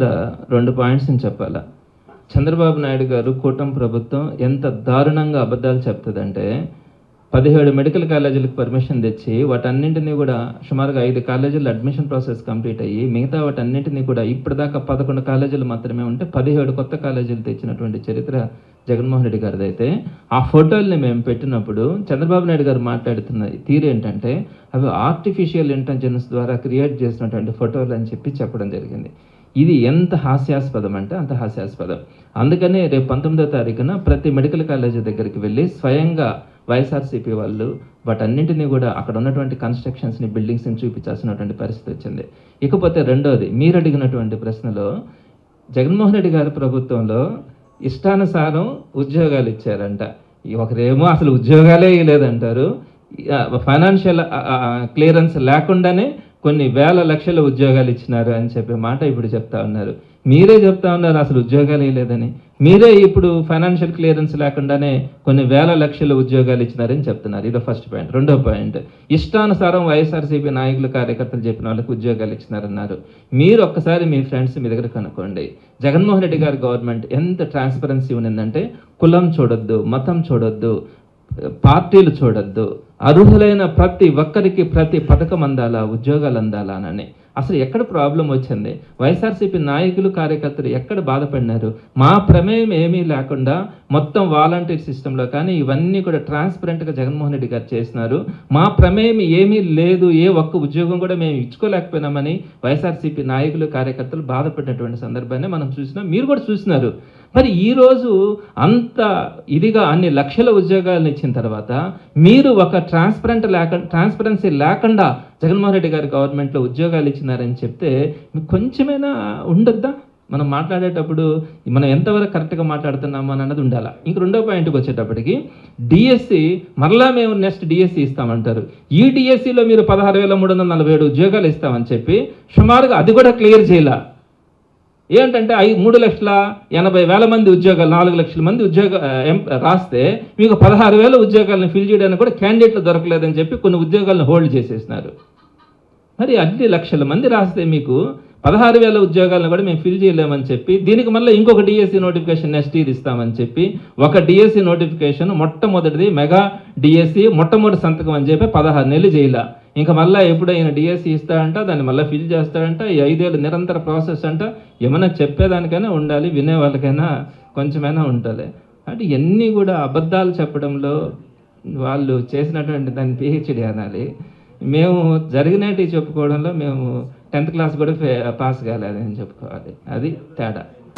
ఇక్కడ రెండు పాయింట్స్ని చెప్పాలా? చంద్రబాబు నాయుడు గారు కూటమి ప్రభుత్వం ఎంత దారుణంగా అబద్ధాలు చెప్తుందంటే పదిహేడు మెడికల్ కాలేజీలకు పర్మిషన్ తెచ్చి వాటన్నింటినీ కూడా సుమారుగా ఐదు కాలేజీలు అడ్మిషన్ ప్రాసెస్ కంప్లీట్ అయ్యి మిగతా వాటన్నింటినీ కూడా ఇప్పటిదాకా పదకొండు కాలేజీలు మాత్రమే ఉంటే పదిహేడు కొత్త కాలేజీలు తెచ్చినటువంటి చరిత్ర జగన్మోహన్ రెడ్డి గారిది అయితే ఆ ఫోటోల్ని మేము పెట్టినప్పుడు చంద్రబాబు నాయుడు గారు మాట్లాడుతున్న తీరు ఏంటంటే అవి ఆర్టిఫిషియల్ ఇంటెలిజెన్స్ ద్వారా క్రియేట్ చేసినటువంటి ఫోటోలు అని చెప్పి చెప్పడం జరిగింది. ఇది ఎంత హాస్యాస్పదం అంటే అంత హాస్యాస్పదం. అందుకనే రేపు పంతొమ్మిదో తారీఖున ప్రతి మెడికల్ కాలేజీ దగ్గరికి వెళ్ళి స్వయంగా వైఎస్ఆర్సీపీ వాళ్ళు వాటన్నింటినీ కూడా అక్కడ ఉన్నటువంటి కన్స్ట్రక్షన్స్ని బిల్డింగ్స్ని చూపించాల్సినటువంటి పరిస్థితి వచ్చింది. ఇకపోతే రెండోది మీరు అడిగినటువంటి ప్రశ్నలో జగన్మోహన్ రెడ్డి గారి ప్రభుత్వంలో ఇష్టానుసారం ఉద్యోగాలు ఇచ్చారంట. ఈ ఒకరేమో అసలు ఉద్యోగాలే లేదంటారు ఫైనాన్షియల్ క్లియరెన్స్ లేకుండానే కొన్ని వేల లక్షల ఉద్యోగాలు ఇచ్చినారు అని చెప్పే మాట ఇప్పుడు చెప్తా ఉన్నారు. మీరే చెప్తా ఉన్నారు అసలు ఉద్యోగాలే లేదని. మీరే ఇప్పుడు ఫైనాన్షియల్ క్లియరెన్స్ లేకుండానే కొన్ని వేల లక్షల ఉద్యోగాలు ఇచ్చినారని చెప్తున్నారు. ఇది ఫస్ట్ పాయింట్ రెండో పాయింట్ ఇష్టానుసారం వైఎస్ఆర్సీపీ నాయకులు కార్యకర్తలు చెప్పిన వాళ్ళకి ఉద్యోగాలు ఇచ్చినారన్నారు. మీరు ఒక్కసారి మీ ఫ్రెండ్స్ మీ దగ్గర కనుక్కోండి. జగన్మోహన్ రెడ్డి గారి గవర్నమెంట్ ఎంత ట్రాన్స్పరెన్సీ ఉన్నిందంటే కులం చూడొద్దు మతం చూడొద్దు పార్టీలు చూడొద్దు అర్హులైన ప్రతి ఒక్కరికి ప్రతి పథకం అందాలా ఉద్యోగాలు అందాలా అని. అసలు ఎక్కడ ప్రాబ్లం వచ్చింది? వైఎస్ఆర్సీపీ నాయకులు కార్యకర్తలు ఎక్కడ బాధపడినారు? మా ప్రమేయం ఏమీ లేకుండా మొత్తం వాలంటీర్ సిస్టంలో కానీ ఇవన్నీ కూడా ట్రాన్స్పరెంట్గా జగన్మోహన్ రెడ్డి గారు చేసినారు. మా ప్రమేయం ఏమీ లేదు ఏ ఒక్క ఉద్యోగం కూడా మేము ఇచ్చుకోలేకపోయినామని వైఎస్ఆర్సీపీ నాయకులు కార్యకర్తలు బాధపడినటువంటి సందర్భాన్ని మనం చూసినాం. మీరు కూడా చూసినారు. మరి ఈరోజు అంత ఇదిగా అన్ని లక్షల ఉద్యోగాలను ఇచ్చిన తర్వాత మీరు ఒక ట్రాన్స్పరెంట్ లేక ట్రాన్స్పరెన్సీ లేకుండా జగన్మోహన్ రెడ్డి గారి గవర్నమెంట్లో ఉద్యోగాలు ఇచ్చినారని చెప్తే మీకు కొంచెమైనా ఉండొద్దా? మనం మాట్లాడేటప్పుడు మనం ఎంతవరకు కరెక్ట్గా మాట్లాడుతున్నాము అని అన్నది ఉండాలి? ఇంక రెండో పాయింట్కి వచ్చేటప్పటికి డిఎస్సి మరలా మేము నెక్స్ట్ డిఎస్సి ఇస్తామంటారు. ఈ డిఎస్సిలో మీరు పదహారు వేల మూడు వందల నలభై ఏడు ఉద్యోగాలు ఇస్తామని చెప్పి సుమారుగా అది కూడా క్లియర్ చేయాల. ఏంటంటే ఐ మూడు లక్షల ఎనభై వేల మంది ఉద్యోగాలు నాలుగు లక్షల మంది ఉద్యోగ ఎం- రాస్తే మీకు పదహారు వేల ఉద్యోగాలను ఫిల్ చేయడానికి కూడా క్యాండిడేట్లు దొరకలేదని చెప్పి కొన్ని ఉద్యోగాలను హోల్డ్ చేసేసినారు. మరి అన్ని లక్షల మంది రాస్తే మీకు పదహారు వేల ఉద్యోగాలను కూడా మేము ఫిల్ చేయలేమని చెప్పి దీనికి మళ్ళీ ఇంకొక డిఎస్సి నోటిఫికేషన్ నెక్స్ట్ ఇయర్ ఇస్తామని చెప్పి ఒక డిఎస్సి నోటిఫికేషన్ మొట్టమొదటిది మెగా డిఎస్సి మొట్టమొదటి సంతకం అని చెప్పి పదహారు నెలలు చేయలే ఇంకా మళ్ళీ ఎప్పుడు ఆయన డిఎస్సి ఇస్తాడంట దాన్ని మళ్ళీ ఫిల్ చేస్తాడంట ఈ ఐదేళ్ళు నిరంతర ప్రాసెస్ అంట ఏమైనా చెప్పేదానికైనా ఉండాలి వినే వాళ్ళకైనా కొంచెమైనా ఉండాలి. అంటే ఇవన్నీ కూడా అబద్ధాలు చెప్పడంలో వాళ్ళు చేసినటువంటి దాన్ని పిహెచ్డి అనాలి. మేము జరిగినట్టు చెప్పుకోవడంలో మేము టెన్త్ క్లాస్ కూడా ఫే- పాస్ కాలేదని చెప్పుకోవాలి. అది తేడా.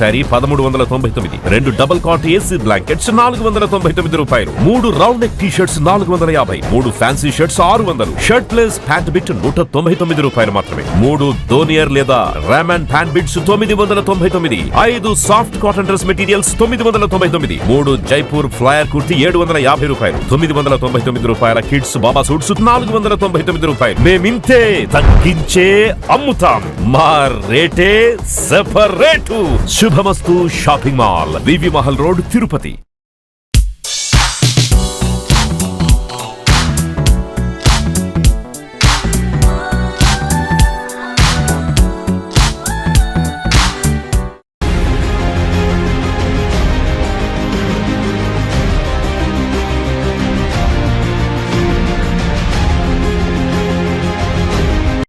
శారీ పదమూడు వందల తొంభై తొమ్మిది రెండు డబుల్ కాట్ ఏసీ బ్లాంకెట్స్ నాలుగు వందల తొంభై తొమ్మిది రూపాయలు మూడు రౌండ్ నెక్ టీ షర్ట్స్ నాలుగు వందల యాభై మూడు ఫ్యాన్సీ షర్ట్స్ ఆరు వందలు. షర్ట్ లెస్ ప్యాంట్ బిట్ నూట తొంభై తొమ్మిది రూపాయలు మాత్రమే. మూడు దోనియర్ లేదా రామన్ ప్యాంట్ బిట్స్ తొమ్మిది వందల తొంభై తొమ్మిది ఐదు సాఫ్ట్ కాటన్ డ్రెస్ మెటీరియల్స్ తొమ్మిది వందల తొంభై తొమ్మిది మూడు జైపూర్ ఫ్లయర్ కుర్తి ఏడు వందల యాభై రూపాయలు తొమ్మిది వందల తొంభై తొమ్మిది రూపాయల కిడ్స్ బాబా సూట్స్ నాలుగు వందల తొంభై తొమ్మిది రూపాయలు. మేమింతే తగ్గించే అమ్ముతాం. మా రేటే separate. Shubhamastu shopping mall VV Mahal road Tirupati